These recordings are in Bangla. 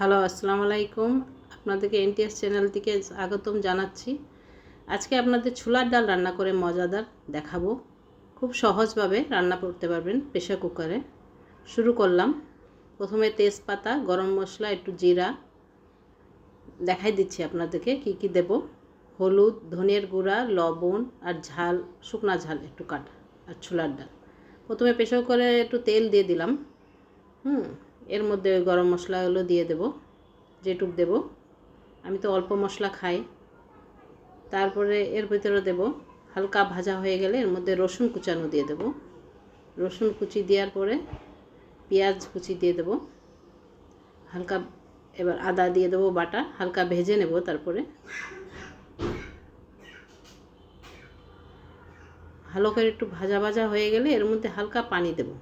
হ্যালো, আসসালামু আলাইকুম। আপনাদেরকে এনটিএস চ্যানেল থেকে স্বাগতম জানাচ্ছি। আজকে আপনাদের ছোলার ডাল রান্না করে মজাদার দেখাবো। খুব সহজভাবে রান্না করতে পারবেন প্রেশার কুকারে। শুরু করলাম। প্রথমে তেজপাতা, গরম মশলা, একটু জিরা। দেখাই দিচ্ছি আপনাদেরকে কি কি দেব। হলুদ ধনের গুঁড়া, লবণ আর ঝাল, শুকনা ঝাল একটু কাটা, আর ছোলার ডাল। প্রথমে প্রেশার কুকারে একটু তেল দিয়ে দিলাম। হুম এর মধ্যে ওই গরম মশলাগুলো দিয়ে দেব, যেটুক দেব। আমি তো অল্প মশলা খাই। তারপরে এর ভিতরে দেব হালকা ভাজা হয়ে গেলে এর মধ্যে রসুন কুচানো দিয়ে দেব। রসুন কুচি দেওয়ার পরে পেঁয়াজ কুচি দিয়ে দেব। হালকা এবার আদা দিয়ে দেবো বাটা, হালকা ভেজে নেব তারপরে। ভালো করে একটু ভাজা ভাজা হয়ে গেলে এর মধ্যে হালকা পানি দেবো।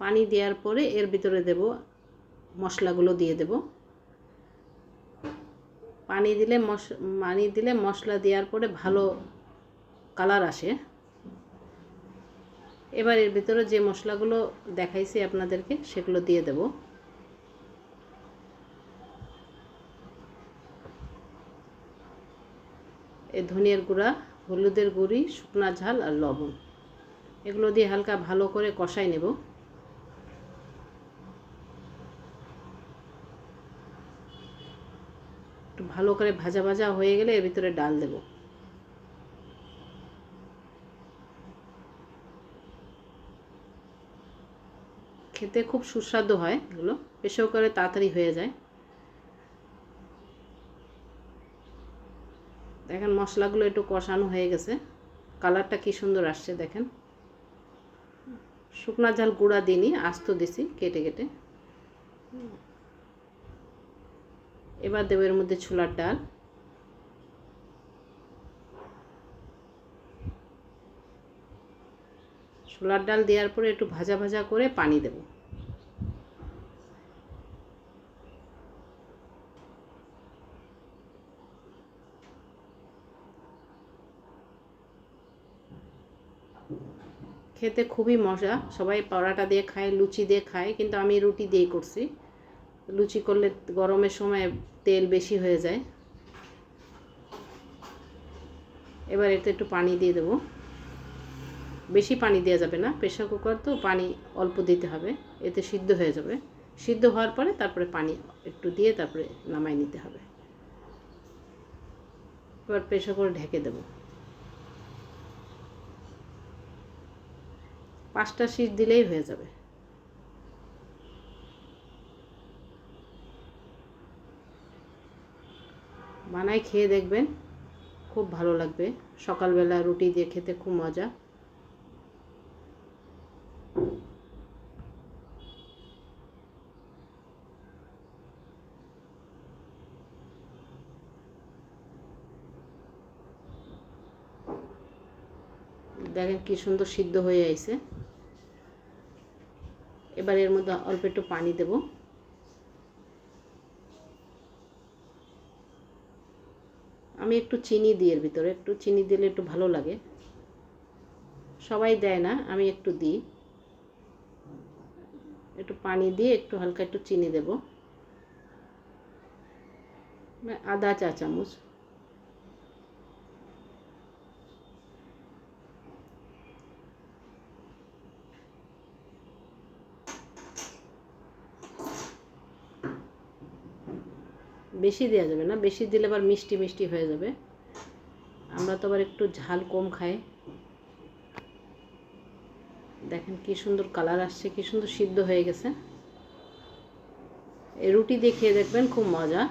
পানি দেওয়ার পরে এর ভিতরে দেব মশলাগুলো দিয়ে দেব। পানি দিলে মশ, পানি দিলে মশলা দেওয়ার পরে ভালো কালার আসে। এবার এর ভিতরে যে মশলাগুলো দেখাইছি আপনাদেরকে সেগুলো দিয়ে দেব। এ ধনিয়ার গুঁড়া, হলুদের গুঁড়ি, শুকনা ঝাল আর লবণ। এগুলো দিয়ে হালকা ভালো করে কষাই নেব। ভালো করে ভাজা ভাজা হয়ে গেলে এর ভিতরে ডাল দেব। খেতে খুব সুস্বাদু হয় এগুলো প্রেশার করে তাড়াতাড়ি হয়ে যায়। দেখেন মশলাগুলো একটু কষানো হয়ে গেছে, কালারটা কি সুন্দর আসছে দেখেন। শুকনা ঝাল গুঁড়া দিইনি, আস্ত দিছি, কেটে কেটে। এবার দেবো এর মধ্যে ছোলার ডাল। ছোলার ডাল দেওয়ার পরে একটু ভাজা ভাজা করে পানি দেব। খেতে খুবই মজা। সবাই পরাটা দিয়ে খায়, লুচি দিয়ে খায়, কিন্তু আমি রুটি দিয়ে করছি। লুচি করলে গরমের সময় তেল বেশি হয়ে যায়। এবার এতে একটু পানি দিয়ে দেবো। বেশি পানি দেওয়া যাবে না প্রেশার কুকার তো পানি অল্প দিতে হবে, এতে সিদ্ধ হয়ে যাবে। সিদ্ধ হওয়ার পরে তারপরে পানি একটু দিয়ে তারপরে নামাই নিতে হবে। এবার প্রেশার করে ঢেকে দেব। পাঁচটা সিট দিলেই হয়ে যাবে। বানাই খেয়ে দেখবেন, খুব ভালো লাগবে। সকালবেলা রুটি দিয়ে খেতে খুব মজা। দেখেন কি সুন্দর সিদ্ধ হয়ে আইছে। এবার এর মধ্যে অল্প একটু পানি দেবো। আমি একটু চিনি দিই এর ভিতরে, একটু চিনি দিলে একটু ভালো লাগে। সবাই দেয় না, আমি একটু দিই। একটু পানি দিয়ে একটু হালকা একটু চিনি দেব। আদা চা চামচ। বেশি দেওয়া যাবে না, বেশি দিলে আবার মিষ্টি মিষ্টি হয়ে যাবে। আমরা তো আবার একটু ঝাল কম খাই। দেখেন কি সুন্দর কালার আসছে, কি সুন্দর সিদ্ধ হয়ে গেছে। রুটি দিয়ে খেয়ে দেখবেন খুব মজা।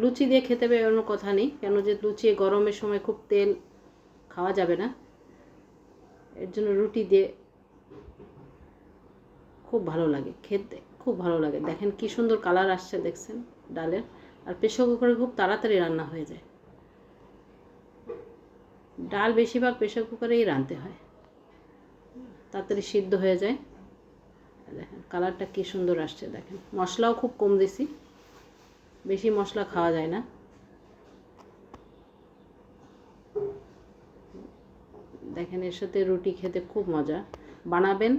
লুচি দিয়ে খেতে কোনো কথা নেই, কেন যে লুচি গরমের সময় খুব তেল খাওয়া যাবে না। এর জন্য রুটি দিয়ে খুব ভালো লাগে, খেতে খুব ভালো লাগে। দেখেন কি সুন্দর কালার আসছে, দেখছেন ডালের। আর প্রেশার কুকারে খুব তাড়াতাড়ি রান্না হয়ে যায়। ডাল বেশিরভাগ প্রেশার কুকারেই রাঁধতে হয়। তাড়াতাড়ি সিদ্ধ হয়ে যায়। দেখেন, কালারটা কী সুন্দর আসছে, দেখেন। মশলাও খুব কম দিছি। বেশি মশলা খাওয়া যায় না। দেখেন, এর সাথে রুটি খেতে খুব মজা। বানাবেন,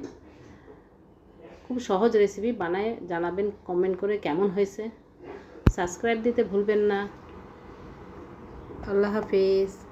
খুব সহজ রেসিপি বানায়, জানাবেন কমেন্ট করে কেমন হয়েছে। সাবস্ক্রাইব দিতে ভুলবেন না। আল্লাহ হাফিজ।